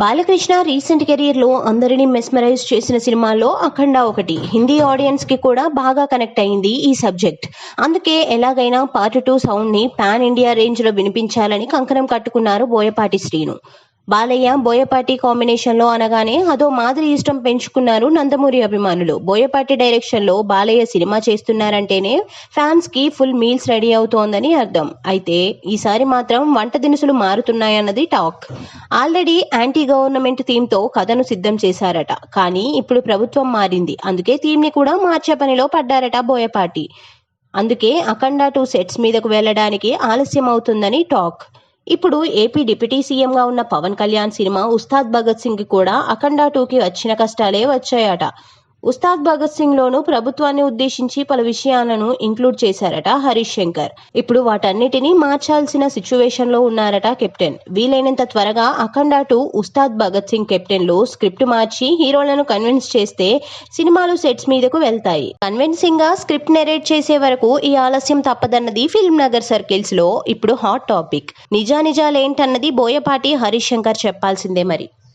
Balakrishna recent కెరీర్లో అందరినీ mesmerise చేసిన సినిమాల్లో అఖండ ఒకటి. హిందీ ఆడియన్స్కి కూడా బాగా కనెక్ట్ అయింది ఈ సబ్జెక్ట్. అందుకే ఎలాగైనా పార్ట్ టూ సౌండ్ని పాన్ ఇండియా రేంజ్లో వినిపించాలని కంకణం కట్టుకున్నారు బోయపాటి శ్రీను. బాలయ్య బోయపాటి కాంబినేషన్లో అనగానే అదో మాదిరి ఇష్టం పెంచుకున్నారు నందమూరి అభిమానులు. బోయపాటి డైరెక్షన్లో బాలయ్య సినిమా చేస్తున్నారంటేనే ఫ్యాన్స్కి ఫుల్ మీల్స్ రెడీ అవుతోందని అర్థం. అయితే ఈసారి మాత్రం వంట దినుసులు మారుతున్నాయన్నది టాక్. ఆల్రెడీ యాంటీ గవర్నమెంట్ థీమ్తో కథను సిద్ధం చేశారట. కానీ ఇప్పుడు ప్రభుత్వం మారింది. అందుకే థీమ్ని కూడా మార్చే పనిలో పడ్డారట బోయపాటి. అందుకే అఖండ టూ సెట్స్ మీదకు వెళ్ళడానికి ఆలస్యం అవుతుందని టాక్. ఇప్పుడు ఏపీ డిప్యూటీ సీఎంగా ఉన్న పవన్ కళ్యాణ్ సినిమా ఉస్తాద్ భగత్ సింగ్ కూడా అఖండ టూకి వచ్చిన కష్టాలే వచ్చాయట. ఉస్తాద్ భగత్ సింగ్ లోను ప్రభుత్వాన్ని ఉద్దేశించి పలు విషయాలను ఇంక్లూడ్ చేశారట హరీష్ శంకర్. ఇప్పుడు వాటన్నిటినీ మార్చాల్సిన సిచ్యువేషన్లో ఉన్నారట కెప్టెన్. వీలైనంత త్వరగా అఖండ టూ ఉస్తాద్ భగత్ సింగ్ కెప్టెన్లో స్క్రిప్ట్ మార్చి హీరోలను కన్విన్స్ చేస్తే సినిమాలు సెట్స్ మీదకు వెళ్తాయి. కన్విన్సింగ్గా స్క్రిప్ట్ నెరేట్ చేసే వరకు ఈ ఆలస్యం తప్పదన్నది ఫిల్మ్ నగర్ సర్కిల్స్లో ఇప్పుడు హాట్ టాపిక్ నిజానిజాలేంటన్నది బోయపాటి హరీష్ శంకర్ చెప్పాల్సిందే మరి.